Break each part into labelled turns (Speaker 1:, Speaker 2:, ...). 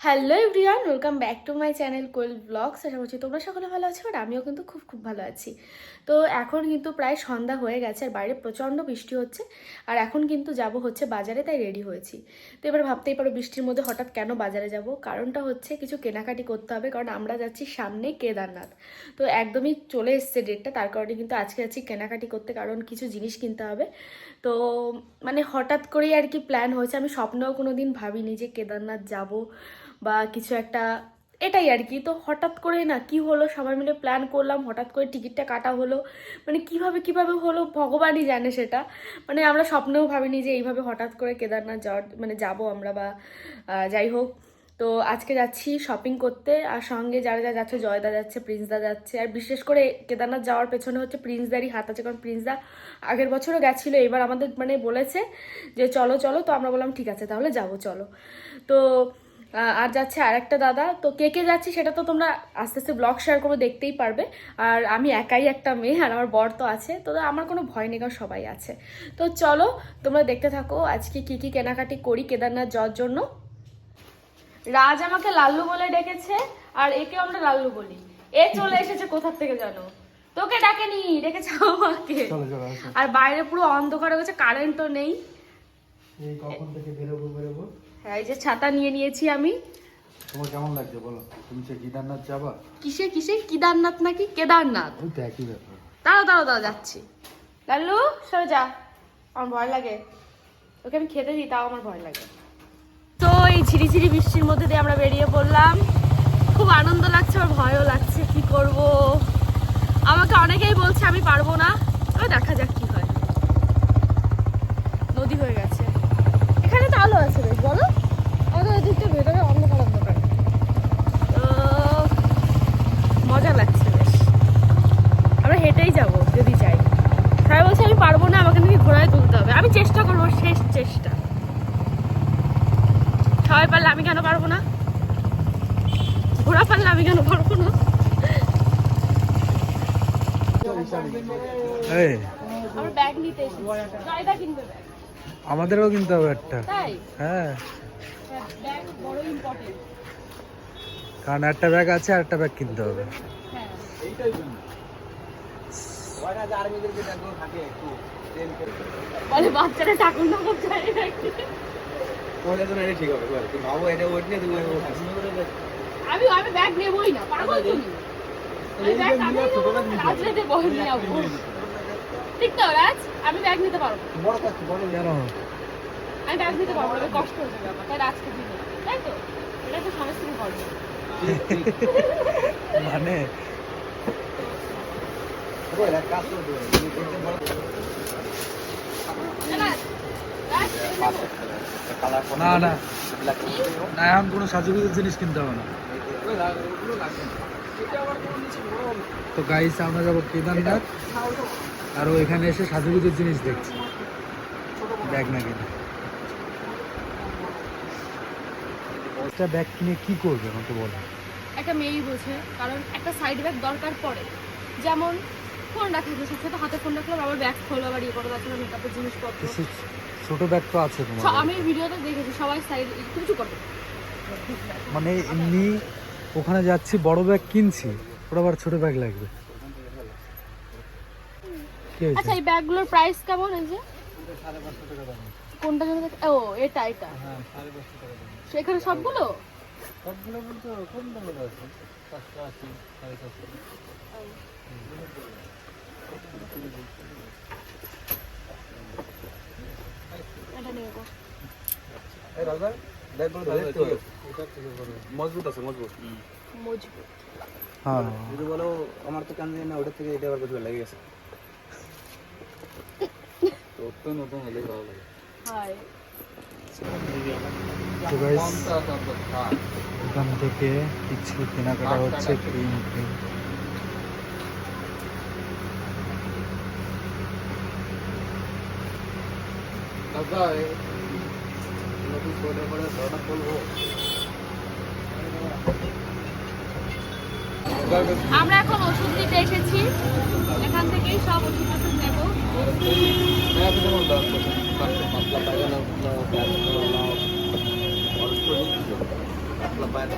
Speaker 1: Hello everyone, welcome back to my channel Koyel blogs. আশা করছি তোমরা সকলে ভালো আছো, আর আমিও কিন্তু খুব খুব ভালো আছি। তো এখন কিন্তু প্রায় সন্ধ্যা হয়ে গেছে, আর বাইরে প্রচণ্ড বৃষ্টি হচ্ছে, আর এখন কিন্তু যাব হচ্ছে বাজারে, তাই রেডি হয়েছি। তো এবার ভাবতেই পারো বৃষ্টির মধ্যে হঠাৎ কেন বাজারে যাব? কারণটা হচ্ছে কিছু কেনাকাটি করতে হবে, কারণ আমরা যাচ্ছি সামনে কেদারনাথ। তো একদমই চলে এসছে ডেটটা তার কারণে কিন্তু আজকে যাচ্ছি কেনাকাটি করতে, কারণ কিছু জিনিস কিনতে হবে। তো মানে হঠাৎ করেই আর কি প্ল্যান হয়েছে, আমি স্বপ্নেও কোনো দিন ভাবিনি যে কেদারনাথ যাব। বা কিছু একটা, এটাই আর কি। তো হঠাৎ করে না কি হলো, সবাই মিলে প্ল্যান করলাম, হঠাৎ করে টিকিটটা কাটা হলো। মানে কীভাবে কীভাবে হলো ভগবানই জানে সেটা। মানে আমরা স্বপ্নেও ভাবিনি যে এইভাবে হঠাৎ করে কেদারনাথ যাওয়ার মানে যাব আমরা বা যাই হোক। তো আজকে যাচ্ছি শপিং করতে, আর সঙ্গে যারা যা যাচ্ছে জয়দা যাচ্ছে প্রিন্সদা যাচ্ছে। আর বিশেষ করে কেদারনাথ যাওয়ার পেছনে হচ্ছে প্রিন্সদারই হাত আছে, কারণ প্রিন্সদা আগের বছরও গেছিল, এবার আমাদের মানে বলেছে যে চলো চলো। তো আমরা বললাম, ঠিক আছে, তাহলে যাব, চলো। তো আর যাচ্ছে আর একটা দাদা। তো কে কে যাচ্ছে সেটা তো তোমরা আস্তে আস্তে ব্লগ শেয়ার করে দেখতেই পারবে। আর আমি একাই একটা মেয়ে আর আমার বর তো আছে। তো আমার কোনো ভয় নেই কারণ সবাই আছে। তো চলো তোমরা দেখতে থাকো আজকে কি কি কেনাকাটি করি কেদারনাথ যাওয়ার জন্য। রাজ আমাকে লাল্লু বলে ডেকেছে আর একে আমরা লাল্লু বলি। এ চলে এসেছে কোথার থেকে জানো? তোকে ডাকেনি ডেকেছে আমাকে। আর বাইরে পুরো অন্ধকার হয়ে গেছে কারেন্টও নেই।
Speaker 2: এই কখন থেকে বেরোবো
Speaker 1: এই যে ছাতা নিয়ে নিয়েছি আমি।
Speaker 2: তোমার কেমন লাগছে বলো? তুমি সে কেদারনাথ যাবা?
Speaker 1: কিসে কিসে? কেদারনাথ নাকি? কেদারনাথ।
Speaker 2: ওই তো একই ব্যাপার।
Speaker 1: দাঁড়াও দাঁড়াও দাঁড়াও যাচ্ছি। লাল্লু সরে যা। আমার ভয় লাগে। ওকে আমি খেতে দিই তাও আমার ভয় লাগে। তো এই ঝিরিঝিরি বৃষ্টির মধ্যে দিয়ে আমরা বেরিয়ে পড়লাম। খুব আনন্দ লাগছে আমার ভয়ও লাগছে কি করব? আমাকে অনেকেই বলছে আমি পারব না। তবে দেখা যাক কি হয়। নদী হয়ে গেছে। এখানে তো আলো আছে বেশ বলো আমাদের ওদিকটা ভেতরে অন্ধকার অন্ধকার তো মজা লাগছে বেশ আমরা হেঁটেই যাব যদি যাই সবাই বলছে আমি পারব না আমাকে নাকি ঘোড়ায় তুলতে হবে আমি চেষ্টা করব শেষ চেষ্টা সবাই পারলে আমি কেন পারব না? ঘোড়া পারলে আমি কেন পারব না?
Speaker 2: আমাদেরও কিনতে হবে একটা। হ্যাঁ।
Speaker 1: ইম্পর্টেন্ট
Speaker 2: কারণ একটা ব্যাগ আছে আর একটা ব্যাগ কিনতে হবে।
Speaker 1: হ্যাঁ। বলে বাচ্চারা ঠাকুর না করতে আমি আমি ব্যাগ নেবই না পাগল তুমি। আমি ব্যাগ নিয়ে যাব ঠিক তো রাজ? আমি ব্যাগ নিতে পারব।
Speaker 2: কেন
Speaker 1: আমি ব্যাগ নিতে পারব কষ্ট হয়ে যাবে আমার তাই রাজকে দিই তাই তো? এটা তো করবে
Speaker 2: মানে? না না। না এখন কোনো সাজুগুজুর জিনিস কিনতে হবে না। তো গাইস আমরা যাব কেদারনাথ। আর ও এখানে এসে সাজুগুজুর জিনিস দেখছি। ব্যাগ না কিনে। একটা ব্যাগ কিনে কি করবে আমাকে বলো।
Speaker 1: একটা মেয়েই বোঝে কারণ একটা সাইড ব্যাগ দরকার পড়ে। যেমন ফোন রাখা যায় সাথে হাতে ফোন রাখলাম আবার ব্যাগ খোলা আবার ইয়ে করা যাচ্ছে মেকআপের জিনিসপত্র।
Speaker 2: ছোট ব্যাগ তো আছে তোমার
Speaker 1: আমি ভিডিওতে দেখেছি সবাই সাইড একটু কিছু করবে
Speaker 2: মানে এমনি ওখানে যাচ্ছি বড় ব্যাগ কিনছি ওর আবার ছোট ব্যাগ লাগবে।
Speaker 1: আচ্ছা এই ব্যাগগুলোর প্রাইস কেমন এই যে? কোনটা যেন ও এটা এটা। সেখানে সবগুলো?
Speaker 2: সবগুলো বলতে কোন দামের আছে? পাঁচশো আশি সাড়ে
Speaker 3: মজবুত আছে মজবুত।
Speaker 1: মজবুত।
Speaker 2: হ্যাঁ।
Speaker 3: যদি বলো আমার তো কান না ওটা থেকে এটা আবার কিছু লেগে গেছে? তোর তো নতুন হলেই ভালো লাগে।
Speaker 1: হাই
Speaker 2: তো guys, এখান থেকে কিছু কেনাকাটা হচ্ছে ক্রিম ক্রিম
Speaker 3: দাদা নতুন ধরনা করব।
Speaker 1: আমরা এখন ওষুধ দিতে এসেছি। এখান থেকেই সব ওষুধ নেব।
Speaker 3: হ্যাঁ পাতলা পায়খানা পাতলা পায়ের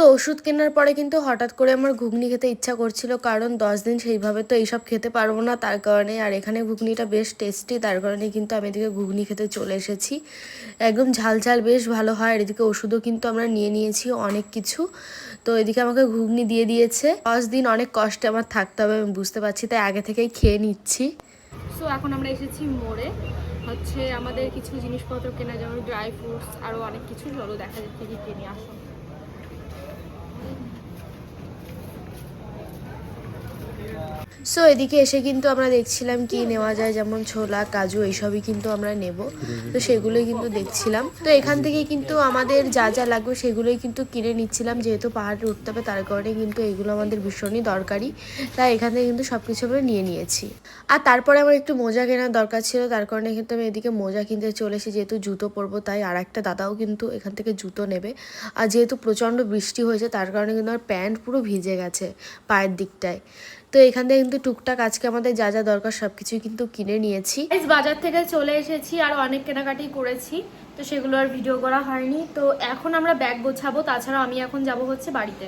Speaker 2: তো
Speaker 1: ওষুধ কেনার পরে কিন্তু হঠাৎ করে আমার ঘুগনি খেতে ইচ্ছা করছিল, কারণ দশ দিন সেইভাবে তো এইসব খেতে পারব না তার কারণে। আর এখানে ঘুগনিটা বেশ টেস্টি তার কারণে কিন্তু আমি এদিকে ঘুগনি খেতে চলে এসেছি। একদম ঝাল ঝাল, বেশ ভালো হয়। আর এদিকে ওষুধও কিন্তু আমরা নিয়ে নিয়েছি অনেক কিছু। তো এদিকে আমাকে ঘুগনি দিয়ে দিয়েছে। দশ দিন অনেক কষ্টে আমার থাকতে হবে, আমি বুঝতে পারছি, তাই আগে থেকেই খেয়ে নিচ্ছি। সো এখন আমরা এসেছি মোড়ে। হচ্ছে আমাদের কিছু জিনিসপত্র কেনা যেমন ড্রাই ফ্রুটস আরও অনেক কিছু। চলো দেখা যাচ্ছে কি কিনে, আসো। সো এদিকে এসে কিন্তু আমরা দেখছিলাম কি নেওয়া যায়, যেমন ছোলা, কাজু, এইসবই কিন্তু আমরা নেব। তো সেগুলোই কিন্তু দেখছিলাম। তো এখান থেকে কিন্তু আমাদের যা যা লাগবে সেগুলোই কিন্তু কিনে নিচ্ছিলাম। যেহেতু পাহাড়ে উঠতে হবে, তার কারণে কিন্তু এগুলো আমাদের ভীষণই দরকারি। তাই এখান থেকে কিন্তু সব কিছু আমরা নিয়ে নিয়েছি। আর তারপরে আমার একটু মোজা কেনার দরকার ছিল, তার কারণে কিন্তু আমি এদিকে মোজা কিনতে চলে এসেছি। যেহেতু জুতো পরবো, তাই আর একটা দাদাও কিন্তু এখান থেকে জুতো নেবে। আর যেহেতু প্রচণ্ড বৃষ্টি হয়েছে, তার কারণে কিন্তু আমার প্যান্ট পুরো ভিজে গেছে পায়ের দিকটায়। তো এখান থেকে কিন্তু টুকটাক আজকে আমাদের যা যা দরকার সব কিছুই কিন্তু কিনে নিয়েছি। বাজার থেকে চলে এসেছি আর অনেক কেনাকাটি করেছি, তো সেগুলো আর ভিডিও করা হয়নি। তো এখন আমরা ব্যাগ গোছাবো তাছাড়া আমি এখন যাব হচ্ছে বাড়িতে।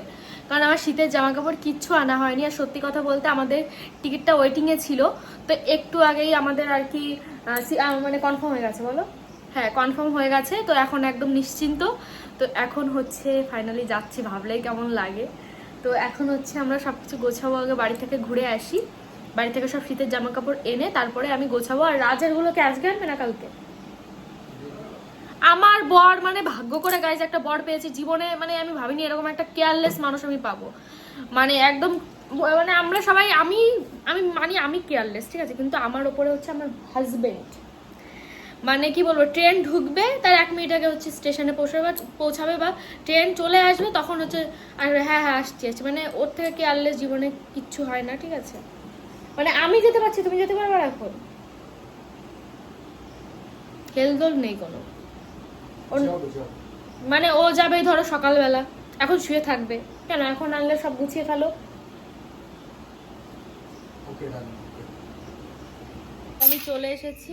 Speaker 1: কারণ আমার শীতের জামা কাপড় কিচ্ছু আনা হয়নি, আর সত্যি কথা বলতে আমাদের টিকিটটা ওয়েটিংয়ে ছিল। তো একটু আগেই আমাদের আর কি মানে কনফার্ম হয়ে গেছে, বলো? হ্যাঁ কনফার্ম হয়ে গেছে, তো এখন একদম নিশ্চিন্ত। তো এখন হচ্ছে ফাইনালি যাচ্ছি, ভাবলেই কেমন লাগে। তো এখন হচ্ছে আমরা সব কিছু গোছাবো, আগে বাড়ি থেকে ঘুরে আসি। বাড়ি থেকে সব শীতের জামা কাপড় এনে তারপরে আমি গোছাবো। আর রাজেরগুলোকে আজকে আনবে না কালকে? আমার বর মানে ভাগ্য করে গাইজ একটা বর পেয়েছি। জীবনে মানে আমি ভাবিনি এরকম একটা কেয়ারলেস মানুষ আমি পাবো। মানে একদম মানে আমরা সবাই, আমি আমি মানে আমি কেয়ারলেস ঠিক আছে? কিন্তু আমার ওপরে হচ্ছে আমার হাজবেন্ড মানে কি বলব ট্রেন ঢুকবে তার এক মিনিট আগে হচ্ছে স্টেশনে পৌঁছাবে পৌঁছাবে বা ট্রেন চলে আসবে তখন হচ্ছে আর হ্যাঁ হ্যাঁ আসছি আসছি। মানে ওর থেকে কেয়ারলেস জীবনে কিচ্ছু হয় না ঠিক আছে? মানে আমি যেতে পারছি তুমি যেতে পারবে এখন? হেলদোল নেই কোনো। মানে ও যাবে ধরো সকালবেলা। এখন শুয়ে থাকবে। কেন? এখন আনলে সব গুছিয়ে ফেলো। আমি চলে এসেছি।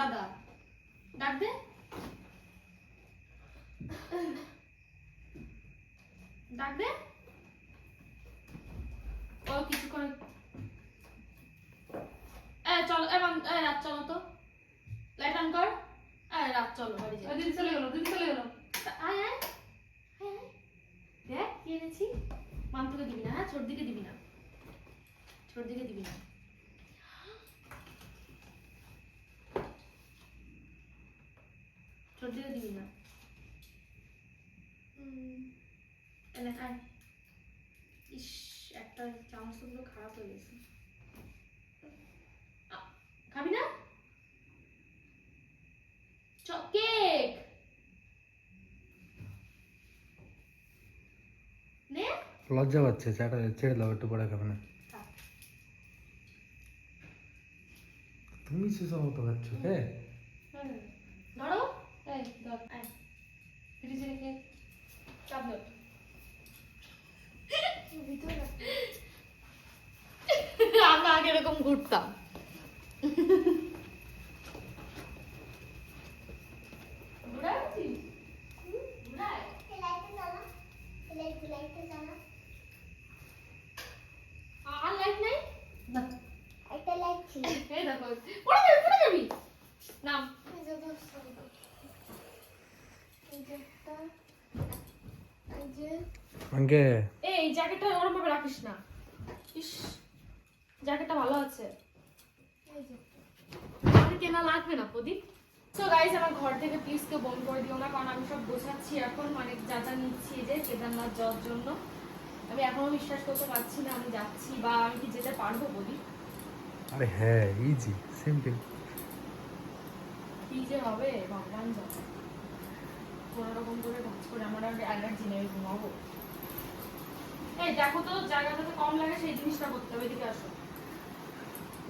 Speaker 1: দাদা। ডাক দে। ডাক দে। ও কিছুক্ষণ। এ চলো এ রাত চলো তো। লাইট অন কর। এ রাত চলো বাড়ি যাই দিদি চলে গেল দিদি চলে গেল। আয় আয়। দেখ কি এনেছি। মামতুকে দিবি না হ্যাঁ? ছোট দিকে দিবি না। ছোট দিকে দিবি না। ছোট দিকে দিবি না এনে আয় ইস একটা চামচ পুরো খারাপ হয়ে গেছে খাবি না কেক নে
Speaker 2: লজ্জা পাচ্ছে চাটা ছেড়ে দাও একটু পরে খাবে না। তুমি সুসম মতো খাচ্ছ
Speaker 1: হুম। ধরো। এই ধর আয়। ফ্রিজে রেখে চাপ ধর। আমরা আগে এরকম ঘুরতাম? আর লাইট নাই? না। এই দেখো পড়ে যাবি পড়ে যাবি। নাম।
Speaker 2: আঙ্কে।
Speaker 1: এই জ্যাকেটটা ওরম ভাবে রাখিস না। ইস জ্যাকেটটা ভালো আছে। আমার কেনা লাগবে না প্রদীপ। সো গাইস আমার ঘর থেকে প্লিজ কেউ বন্ধ করে দিও না কারণ আমি সব এখন মানে যা যা নিচ্ছি যে কেদারনাথ যাওয়ার জন্য। আমি এখনও বিশ্বাস করতে পারছি না আমি যাচ্ছি বা আমি কি যেতে পারব প্রদীপ?
Speaker 2: আরে হ্যাঁ ইজি সিম্পল
Speaker 1: কি যে হবে ভগবান জানে। কোনো রকম করে ভাজ করে আমার আর অ্যালার্জি নেই ঘুমাবো। এই দেখো তো জায়গা যাতে কম লাগে সেই জিনিসটা করতে হবে এদিকে আসো।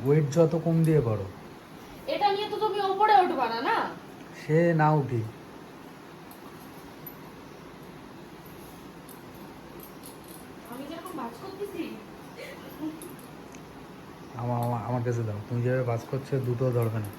Speaker 2: ওয়েট যত কম দিয়ে করো
Speaker 1: এটা নিয়ে তো তুমি উঠবা না না?
Speaker 2: সে না উঠি।
Speaker 1: আমি যেরকম ভাজ করতেছি?
Speaker 2: আমার আমার- আমার কাছে দাও তুমি যেভাবে বাস করছ দুটো ধরবে না